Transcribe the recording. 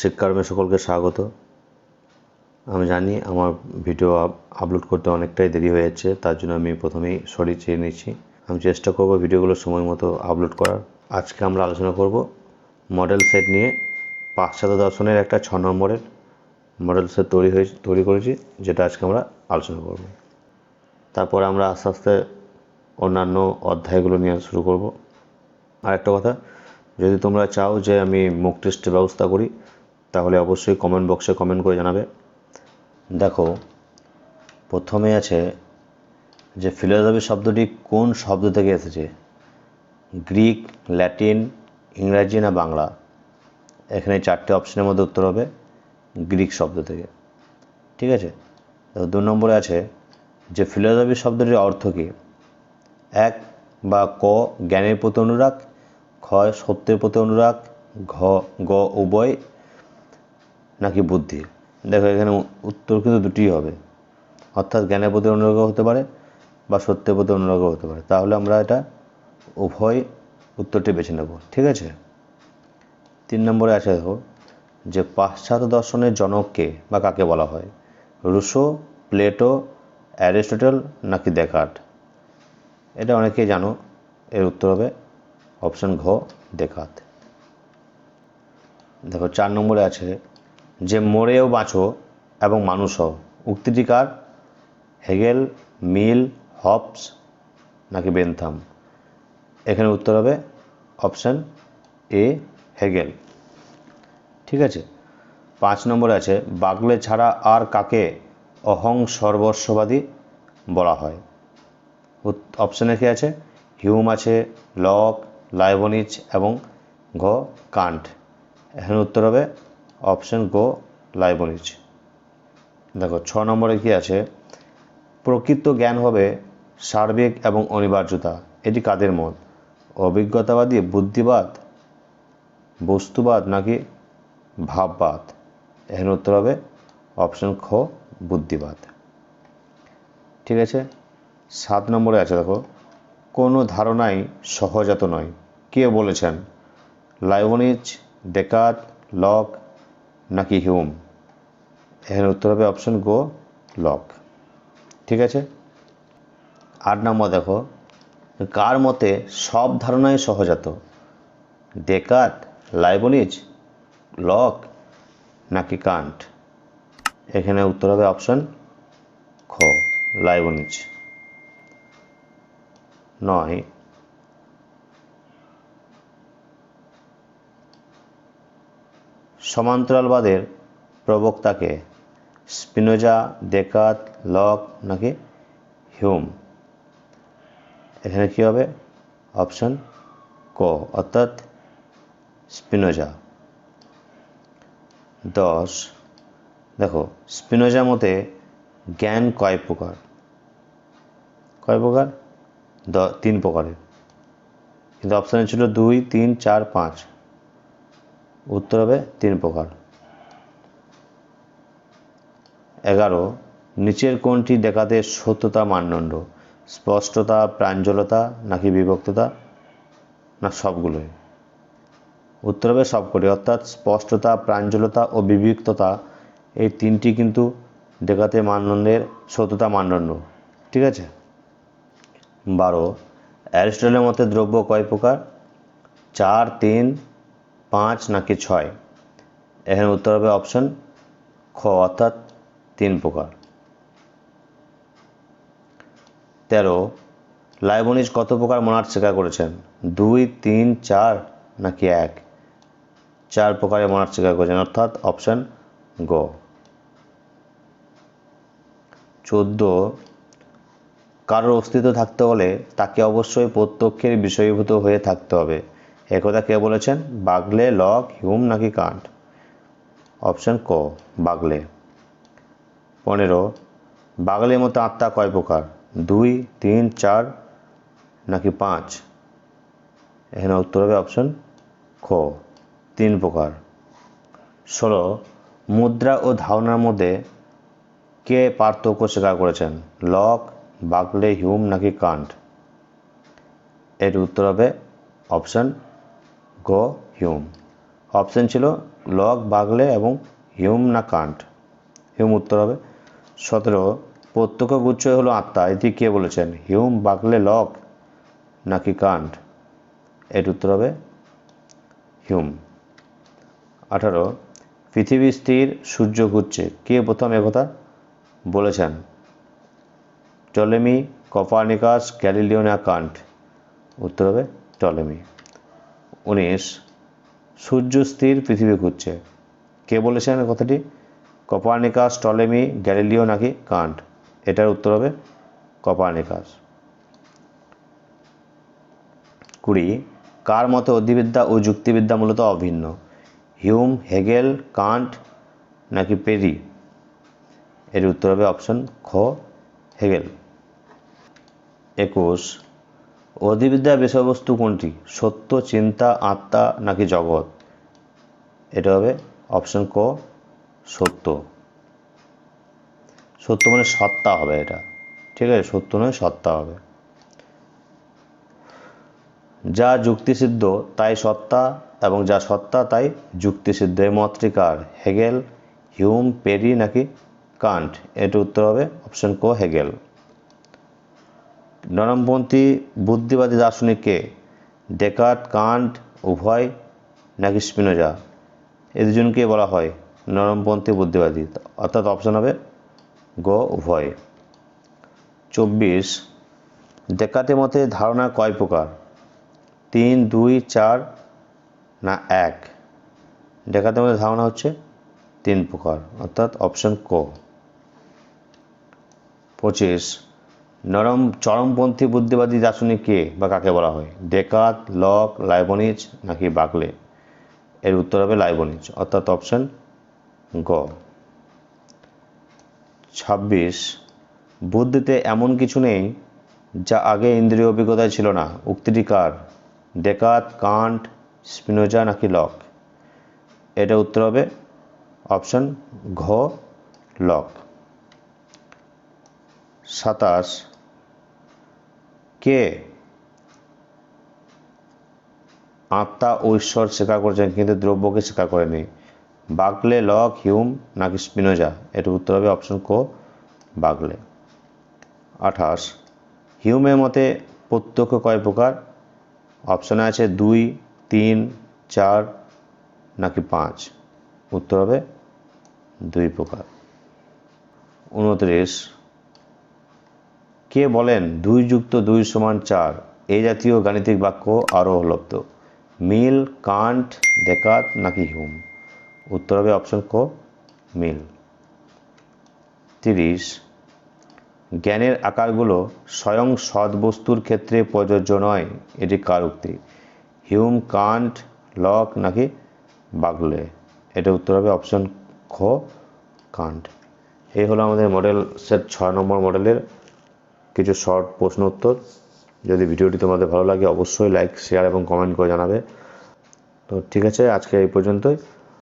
শিক্ষার্মে সকলকে স্বাগত। আমি জানি আমার ভিডিও আপলোড করতে অনেকটাই দেরি হয়ে যাচ্ছে, তার জন্য আমি প্রথমেই সরি চেয়ে নিচ্ছি। আমি চেষ্টা করব ভিডিওগুলো সময় মতো আপলোড করার। আজকে আমরা আলোচনা করব মডেল সেট নিয়ে পাশ্চাত্য দর্শনের একটা ছ নম্বরের মডেল সেট তৈরি হয়ে তৈরি করেছি, যেটা আজকে আমরা আলোচনা করব। তারপর আমরা আস্তে আস্তে অন্যান্য অধ্যায়গুলো নিয়ে শুরু করব। আর একটা কথা, যদি তোমরা চাও যে আমি মুক টেস্টের ব্যবস্থা করি তাহলে অবশ্যই কমেন্ট বক্সে কমেন্ট করে জানাবে। দেখো, প্রথমে আছে যে ফিলোসফি শব্দটি কোন শব্দ থেকে এসেছে? গ্রিক ল্যাটিন ইংরাজি না বাংলা? এখানে চারটে অপশনের মধ্যে উত্তর হবে গ্রিক শব্দ থেকে। ঠিক আছে? দু নম্বরে আছে যে ফিলোসফি শব্দটির অর্থ কী? এক, বা ক, জ্ঞানের প্রতি অনুরাগ ক্ষয় সত্যের প্রতি অনুরাগ, ঘ, গ, উভয় নাকি বুদ্ধি? দেখো, এখানে উত্তর কিন্তু দুটিই হবে। অর্থাৎ জ্ঞানের প্রতি অনুরাগও হতে পারে বা সত্যের প্রতি অনুরাগও হতে পারে। তাহলে আমরা এটা উভয় উত্তরটি বেছে নেব, ঠিক আছে? তিন নম্বরে আছে দেখো, যে পাশ্চাত্য দর্শনের জনককে বা কাকে বলা হয়? রুশো, প্লেটো, অ্যারিস্টোটেল নাকি দেকার্ট এটা অনেকেই জানো, এর উত্তর হবে অপশন ঘ দেখাত দেখো, চার নম্বরে আছে যে মরেও বাঁচো এবং মানুষ হও। উক্তিটিকার হেগেল, মিল, হপস নাকি বেনথাম? এখানে উত্তর হবে অপশান এ, হেগেল। ঠিক আছে? পাঁচ নম্বরে আছে, বাগলে ছাড়া আর কাকে অহং সর্বস্ববাদী বলা হয়? অপশানে কি আছে? হিউম আছে, লক, লাইবনিচ এবং ঘ, কান্ট। এখানে উত্তর হবে অপশন গো লাইবনিচ দেখো, ছ নম্বরে কি আছে? প্রকৃত জ্ঞান হবে সার্বিক এবং অনিবার্যতা। এটি কাদের মত? অভিজ্ঞতাবাদী, বুদ্ধিবাদ, বস্তুবাদ নাকি ভাববাদ? এখানে উত্তর হবে অপশন খ, বুদ্ধিবাদ। ঠিক আছে? সাত নম্বরে আছে, দেখো, কোনো ধারণাই সহজাত নয়। কে বলেছেন? লাইবনিজ ডেকাত লক নাকি হিউম? এখানে উত্তর হবে অপশন গো লক। ঠিক আছে? আট নম্বর দেখো। কার মতে সব ধারণাই সহজাত? ডেকাত, লাইবনিজ, লক নাকি কান্ট? এখানে উত্তর হবে অপশন খ, লাইবনিজ। নয়। সমান্তরালবাদের প্রবক্তাকে স্পিনোজা ডেকাত লক নাকি হিউম? এখানে কী হবে? অপশন ক, অর্থাৎ স্পিনোজা। দশ, দেখো, স্পিনোজা মতে জ্ঞান কয় প্রকার? কয় প্রকার? দ, তিন প্রকারের। কিন্তু অপশানে ছিল দুই, তিন, চার, পাঁচ। উত্তর হবে তিন প্রকার। এগারো, নিচের কোনটি দেখাতে সত্যতা মানদণ্ড, স্পষ্টতা, প্রাঞ্জলতা নাকি বিভক্ততা? না, সবগুলোই। উত্তর হবে সবকটি অর্থাৎ স্পষ্টতা, প্রাঞ্জলতা ও বিবিক্ততা এই তিনটি কিন্তু দেখাতে মানদণ্ডের সত্যতা মানদণ্ড। ঠিক আছে? বারো অ্যারিস্টলের মতে দ্রব্য কয় প্রকার? চার, তিন পাঁচ নাকি ছয়? এখানে উত্তর হবে অপশন খ, অর্থাৎ তিন প্রকার। তেরো, লাইবনিজ কত প্রকার মনার স্বীকার করেছেন? দুই, তিন, চার নাকি এক? চার প্রকারের মনার স্বীকার করেছেন, অর্থাৎ অপশন গ। চোদ্দ, কারোর অস্তিত্ব থাকতে হলে তাকে অবশ্যই প্রত্যক্ষের বিষয়ীভূত হয়ে থাকতে হবে। একথা কে বলেছেন? বাগলে লক হিউম নাকি কান্ট অপশন ক, বাগলে। পনেরো বাগলের মতো আত্মা কয় প্রকার? দুই, তিন, চার নাকি পাঁচ? এখানে উত্তর হবে অপশন খ, তিন প্রকার। ষোলো, মুদ্রা ও ধারণার মধ্যে কে পার্থক্য স্বীকার করেছেন? লক বাগলে হিউম নাকি কান্ট এর উত্তর হবে অপশান গ হিউম। অপশান ছিল লক বাগলে এবং হিউম না কান্ট হিউম উত্তর হবে। সতেরো, প্রত্যক্ষ গুচ্ছ হলো আত্মা। এটি কে বলেছেন? হিউম, বাগলে লক নাকি কান্ট এর উত্তর হবে হিউম। আঠারো, পৃথিবী স্থির, সূর্য ঘুরছে কে প্রথম একথা বলেছেন? টলেমি কপারনিকাস গ্যালিলিও না কান্ট উত্তর হবে টলেমি উনিশ, সূর্য স্থির পৃথিবী ঘুরছে। কে বলেছেন কথাটি? কপারনিকাস, টলেমি, গ্যালিলিও নাকি কান্ট? এটার উত্তর হবে কপারনিকাস। কুড়ি, কার মতে অধিবিদ্যা ও যুক্তিবিদ্যা মূলত অভিন্ন? হিউম, হেগেল, কান্ট নাকি পেরি? এর উত্তর হবে অপশন খ, হেগেল। একুশ অধিবিদ্যার বিষয়বস্তু কোনটি? সত্য, চিন্তা, আত্মা নাকি জগৎ? এটা হবে অপশন ক, সত্য। সত্য মানে সত্তা হবে এটা। ঠিক আছে? সত্য নয়, সত্তা হবে। যা যুক্তিসিদ্ধ, তাই সত্তা, এবং যা সত্তা, তাই যুক্তিসিদ্ধ। এই মত্রিকার হেগেল হিউম পেরি নাকি কান্ট? এর উত্তর হবে অপশন ক, হেগেল। নরমপন্থী, বুদ্ধিবাদী দার্শনিককে ডেকার্ট, কান্ট, উভয় নাকি স্পিনোজা? এ দুজনকে বলা হয় নরমপন্থী বুদ্ধিবাদী। অর্থাৎ অপশন হবে গ, উভয়। চব্বিশ ডেকাতে মতে ধারণা কয় প্রকার? তিন, দুই, চার না এক? ডেকাতে মধ্যে ধারণা হচ্ছে তিন প্রকার, অর্থাৎ অপশন ক। পঁচিশ নরম চরমপন্থী বুদ্ধিবাদী দার্শনিক কে বা কাকে বলা হয়? ডেকাত, লক, লাইবনিজ নাকি বাকলে এর উত্তর হবে লাইবনিজ, অর্থাৎ অপশন গ। ছাব্বিশ, বুদ্ধিতে এমন কিছু নেই যা আগে ইন্দ্রিয় অভিজ্ঞতায় ছিল না। উক্তিটি কার? ডেকাত, কান্ট, স্পিনোজা নাকি লক? এটা উত্তর হবে অপশন ঘ, লক। সাতাশ কে? আত্মা ও ঈশ্বর স্বীকার করেছেন, কিন্তু দ্রব্যকে স্বীকার করেনি বাগলে লক হিউম নাকি স্পিনোজা? এর উত্তর হবে অপশন কো, বাগলে। আঠাশ। হিউমের মতে প্রত্যক্ষ কয় প্রকার? অপশানে আছে দুই, তিন, চার নাকি পাঁচ? উত্তর হবে দুই প্রকার। উনত্রিশ। কে বলেন দুই যুক্ত দুই সমান চার? এই জাতীয় গাণিতিক বাক্য আরও উপলব্ধ। মিল, কান্ট ডেকাত নাকি হিউম উত্তর হবে অপশন ক, মিল। তিরিশ, জ্ঞানের আকারগুলো স্বয়ং সৎ বস্তুর ক্ষেত্রে প্রযোজ্য নয়, এটি কার উক্তি? হিউম, কান্ট, লক নাকি বাগলে? এটা উত্তর হবে অপশন খ, কান্ট। এই হলো আমাদের মডেল সেট ছয় নম্বর মডেলের কিছু শর্ট প্রশ্ন উত্তর। যদি ভিডিওটি তোমাদের ভালো লাগে, অবশ্যই লাইক শেয়ার এবং কমেন্ট করে জানাবে। তো ঠিক আছে, আজকে এই পর্যন্তই।